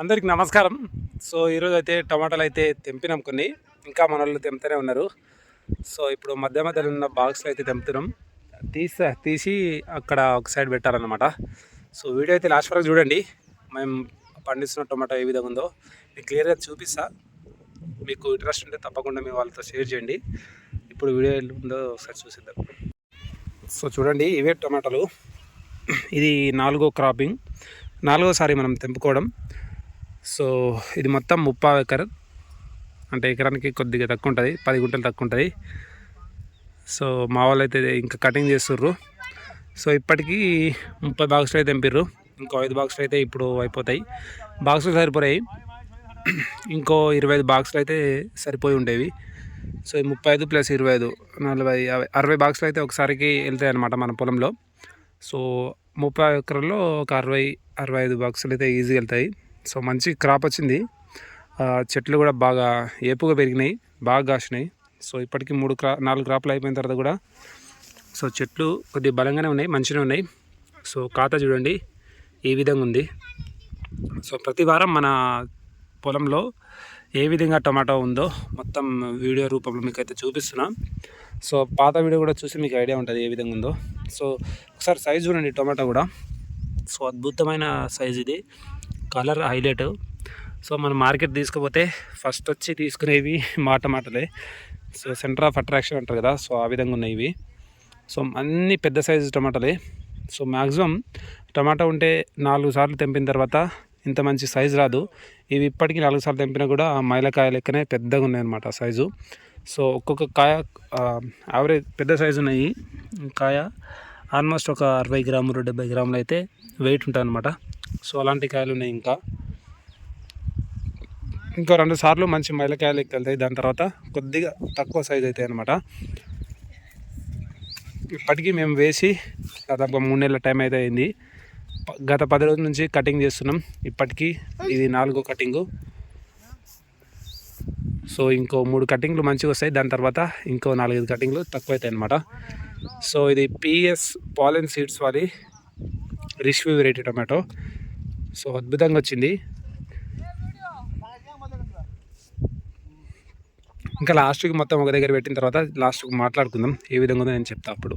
అందరికి నమస్కారం. సో ఈరోజు అయితే టమాటాలు అయితే తెంపినాం కొన్ని. ఇంకా మన వాళ్ళు తెంపుతూనే ఉన్నారు. సో ఇప్పుడు మధ్య మధ్యలో ఉన్న బాక్స్లో అయితే తెంపుతున్నాం. తీసా తీసి అక్కడ ఒక సైడ్ పెట్టాలన్నమాట సో వీడియో అయితే లాస్ట్ వరకు చూడండి. మేము పండిస్తున్న టమాటా ఏ విధంగా ఉందో. మీకు క్లియర్గా చూపిస్తా. మీకు ఇంట్రెస్ట్ ఉంటే తప్పకుండా మీ వాళ్ళతో షేర్ చేయండి. ఇప్పుడు వీడియో ఉందో ఒకసారి చూసిద్దాం. సో చూడండి ఇవే టమాటాలు. ఇది నాలుగో క్రాపింగ్. నాలుగోసారి మనం తెంపుకోవడం. సో ఇది మొత్తం ముప్పై ఎకర. అంటే ఎకరానికి కొద్దిగా తక్కువ ఉంటుంది పది గుంటలు తక్కువ ఉంటుంది సో మా వాళ్ళు అయితే ఇంకా కటింగ్ చేస్తుర్రు. సో ఇప్పటికీ ముప్పై బాక్సులు అయితే తెంపిర్రు. ఇంకో ఐదు బాక్సులు అయితే ఇప్పుడు అయిపోతాయి. బాక్సులు సరిపోయాయి. ఇంకో ఇరవై ఐదు బాక్సులు అయితే సరిపోయి ఉండేవి. సో ఈ ముప్పై ఐదు ప్లస్ ఇరవై ఐదు నలభై అరవై బాక్సులు అయితే ఒకసారికి వెళ్తాయి అనమాట మన పొలంలో. సో ముప్పై ఎకరంలో ఒక అరవై అరవై ఐదు బాక్సులు అయితే ఈజీగా వెళ్తాయి. సో మంచి క్రాప్ వచ్చింది. చెట్లు కూడా బాగా ఏపుగా పెరిగినాయి బాగా కాసినాయి. సో ఇప్పటికి మూడు క్రా నాలుగు క్రాప్లు అయిపోయిన తర్వాత కూడా సో చెట్లు కొద్దిగా బలంగానే ఉన్నాయి మంచిగా ఉన్నాయి. సో ఖాతా చూడండి ఈ విధంగా ఉంది. సో ప్రతి వారం మన పొలంలో ఏ విధంగా టమాటో ఉందో మొత్తం వీడియో రూపంలో మీకు అయితే చూపిస్తున్నా. సో పాత వీడియో కూడా చూసి మీకు ఐడియా ఉంటుంది ఏ విధంగా ఉందో. సో ఒకసారి సైజ్ చూడండి టొమాటో కూడా. సో అద్భుతమైన సైజ్ ఇది. Colour highlight. సో మనం మార్కెట్ తీసుకుపోతే ఫస్ట్ వచ్చి తీసుకునేవి మాట మాటలే. సో సెంటర్ ఆఫ్ అట్రాక్షన్ అంటారు కదా సో ఆ విధంగా ఉన్నాయి ఇవి సో అన్ని పెద్ద సైజు టమాటాలే. సో మ్యాక్సిమం టమాటా ఉంటే నాలుగు సార్లు తెంపిన తర్వాత ఇంత మంచి సైజు రాదు. ఇవి ఇప్పటికీ నాలుగు సార్లు తెంపినా కూడా ఆ మైలకాయ లెక్కనే పెద్దగా ఉన్నాయి అనమాట సైజు సో ఒక్కొక్క కాయ యావరేజ్ పెద్ద సైజు ఉన్నాయి. కాయ ఆల్మోస్ట్ ఒక అరవై గ్రాములు డెబ్బై గ్రాములు అయితే వెయిట్ ఉంటుంది అనమాట సో అలాంటి కాయలు ఉన్నాయి ఇంకా. ఇంకో రెండు సార్లు మంచి మైలకాయలు వెళ్తాయి దాని తర్వాత కొద్దిగా తక్కువ సైజ్ అవుతాయి అనమాట ఇప్పటికీ మేము వేసి దాదాపు మూడు నెలల టైం అయితే అయింది. గత పది రోజుల నుంచి కటింగ్ చేస్తున్నాం. ఇప్పటికీ ఇది నాలుగో కటింగు సో ఇంకో మూడు కటింగ్లు మంచిగా వస్తాయి. దాని తర్వాత ఇంకో నాలుగైదు కటింగ్లు తక్కువ అవుతాయి అనమాట సో ఇది పిఎస్ పాలెన్ సీడ్స్ వారి రిష్వి వెరైటీ టమాటో. సో అద్భుతంగా వచ్చింది. ఇంకా లాస్ట్కి మొత్తం ఒక దగ్గర పెట్టిన తర్వాత లాస్ట్కి మాట్లాడుకుందాం. ఏ విధంగా ఉందో నేను చెప్తా అప్పుడు.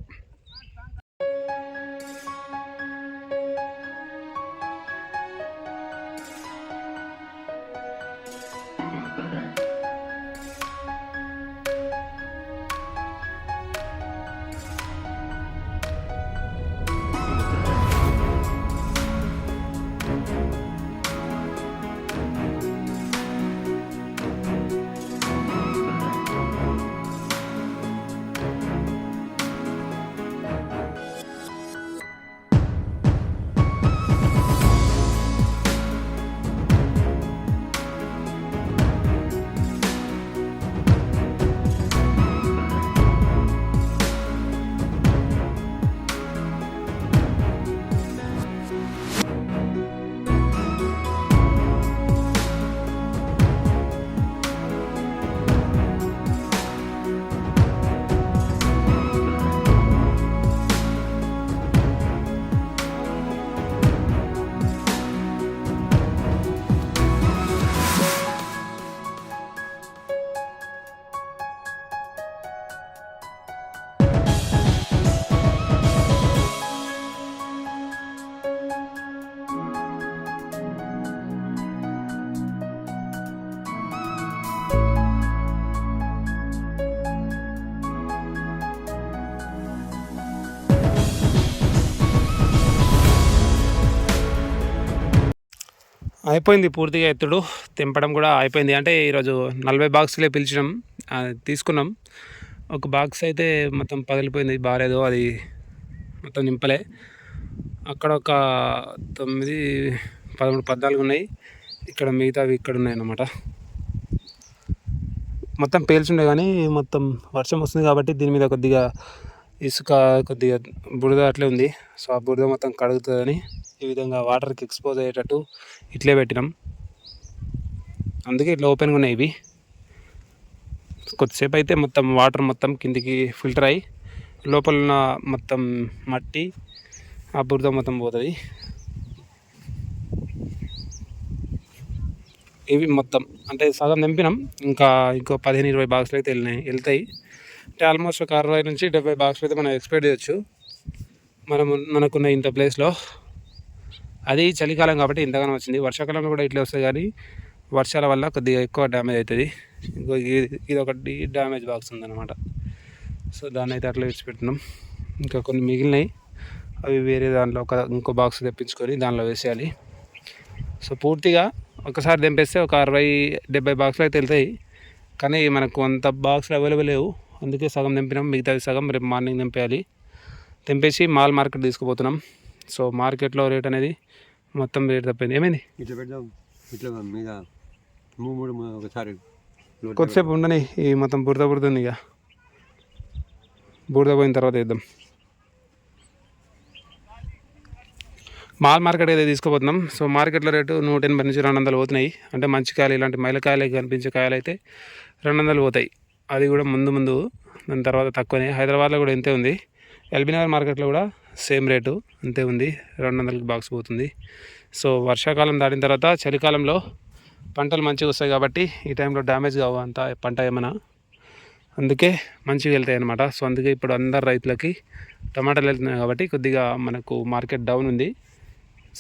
అయిపోయింది పూర్తిగా ఎత్తుడు. తెంపడం కూడా అయిపోయింది. అంటే ఈరోజు నలభై బాక్సులే పిలిచినాం. తీసుకున్నాం. ఒక బాక్స్ అయితే మొత్తం పగిలిపోయింది. బాగాలేదు. అది మొత్తం నింపలే. అక్కడ ఒక తొమ్మిది పదమూడు పద్నాలుగు ఉన్నాయి. ఇక్కడ మిగతావి ఇక్కడ ఉన్నాయి అన్నమాట మొత్తం పేల్చుండే కానీ మొత్తం వర్షం వస్తుంది కాబట్టి దీని మీద కొద్దిగా ఇసుక కొద్దిగా బురద అట్లే ఉంది. సో ఆ బురద మొత్తం కడుగుతుందని ఈ విధంగా వాటర్కి ఎక్స్పోజ్ అయ్యేటట్టు ఇట్లే పెట్టినాం. అందుకే ఇట్లా ఓపెన్గా ఉన్నాయి ఇవి. కొద్దిసేపు అయితే మొత్తం వాటర్ మొత్తం కిందికి ఫిల్టర్ అయ్యి లోపల ఉన్న మొత్తం మట్టి ఆ బురద మొత్తం పోతుంది. ఇవి మొత్తం అంటే సగం తెంపినాం. ఇంకా ఇంకో పదిహేను ఇరవై బాక్స్లు అయితే వెళ్ళినాయి వెళ్తాయి. అంటే ఆల్మోస్ట్ ఒక అరవై నుంచి డెబ్బై బాక్స్లు అయితే మనం ఎక్స్పెక్ట్ చేయొచ్చు. మనం మనకున్న ఇంత ప్లేస్లో అది చలికాలం కాబట్టి ఇంతగానో వచ్చింది. వర్షాకాలంలో కూడా ఇట్లా వస్తాయి కానీ వర్షాల వల్ల కొద్దిగా ఎక్కువ డ్యామేజ్ అవుతుంది ఇంకో ఇది ఇది ఒకటి డ్యామేజ్ బాక్స్ ఉందన్నమాట. సో దాన్ని అయితే అట్లా విడిచిపెట్టినాం. ఇంకా కొన్ని మిగిలినాయి. అవి వేరే దాంట్లో ఒక ఇంకో బాక్స్ తెప్పించుకొని దానిలో వేసేయాలి. సో పూర్తిగా ఒకసారి తెంపేస్తే ఒక అరవై డెబ్బై బాక్సులు అయితే వెళ్తాయి. కానీ మనకు అంత బాక్సులు అవైలబుల్ లేవు. అందుకే సగం తెంపినాం. మిగతాది సగం రేపు మార్నింగ్ దింపేయాలి తెంపేసి మాల్ మార్కెట్ తీసుకుపోతున్నాం. సో మార్కెట్లో రేట్ అనేది మొత్తం రేట్ తప్పింది. ఏమైంది? ఇట్లా పెడదాం. ఇట్లా మీద మూడు మూడు మ- ఒకసారి లోడ్ కొద్దిసేపు ఉండని ఈ మొత్తం బురద బురద ఉంది ఇక. బురద పోయిన తర్వాత వేద్దాం మాల్ మార్కెట్ అయితే తీసుకుపోతున్నాం. సో మార్కెట్లో రేటు నూట ఎనభై నుంచి రెండు వందలు పోతున్నాయి. అంటే మంచి కాయలు ఇలాంటి మైలకాయలు కనిపించే కాయలు అయితే రెండు వందలు పోతాయి. అది కూడా ముందు ముందు దాని తర్వాత తక్కువనే. హైదరాబాద్లో కూడా ఇంతే ఉంది. ఎల్బీనగర్ మార్కెట్లో కూడా సేమ్ రేటు అంతే ఉంది రెండు వందలకి బాక్స్ పోతుంది. సో వర్షాకాలం దాటిన తర్వాత చలికాలంలో పంటలు మంచిగా వస్తాయి కాబట్టి ఈ టైంలో డ్యామేజ్ కావు అంత పంట ఏమైనా. అందుకే మంచిగా వెళ్తాయి అనమాట సో అందుకే ఇప్పుడు అందరు రైతులకి టమాటాలు వెళ్తున్నాయి కాబట్టి కొద్దిగా మనకు మార్కెట్ డౌన్ ఉంది.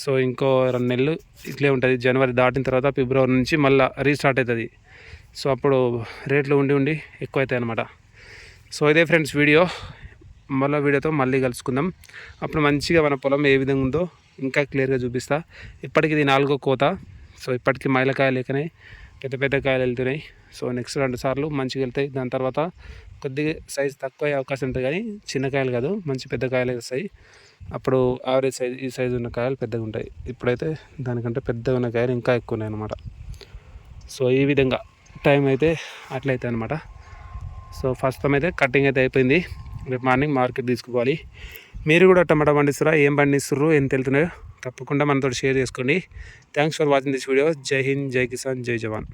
సో ఇంకో రెండు నెలలు ఇట్లే ఉంటుంది. జనవరి దాటిన తర్వాత ఫిబ్రవరి నుంచి మళ్ళీ రీస్టార్ట్ అవుతుంది. సో అప్పుడు రేట్లు ఉండి ఉండి ఎక్కువ అవుతాయి అనమాట సో ఇదే ఫ్రెండ్స్ వీడియో. మళ్ళీ వీడియోతో మళ్ళీ కలుసుకుందాం. అప్పుడు మంచిగా మన పొలం ఏ విధంగా ఉందో ఇంకా క్లియర్గా చూపిస్తా. ఇప్పటికి ఇది నాలుగో కోత. సో ఇప్పటికి మైలకాయలు లేకనే పెద్ద పెద్ద కాయలు వెళ్తున్నాయి. సో నెక్స్ట్ రెండు సార్లు మంచిగా వెళ్తాయి. దాని తర్వాత కొద్దిగా సైజ్ తక్కువ అయ్యే అవకాశం ఉంటుంది కానీ చిన్న కాయలు కాదు మంచి పెద్ద కాయలు వస్తాయి. అప్పుడు యావరేజ్ సైజ్ ఈ సైజు ఉన్న కాయలు పెద్దగా ఉంటాయి. ఇప్పుడైతే దానికంటే పెద్దగా ఉన్న కాయలు ఇంకా ఎక్కువ ఉన్నాయి అన్నమాట. సో ఈ విధంగా టైం అయితే అట్లయితే అనమాట సో ఫస్ట్ టైం అయితే కటింగ్ అయితే అయిపోయింది. రేపు మార్నింగ్ మార్కెట్ తీసుకుపోవాలి. మీరు కూడా టమాటా పండిస్తారా? ఏం పండిస్తుర్రు? ఏం తెలుతున్నాయో తప్పకుండా మనతో షేర్ చేసుకోండి. Thanks for watching this video జై హింద్ జై కిసాన్ జై జవాన్.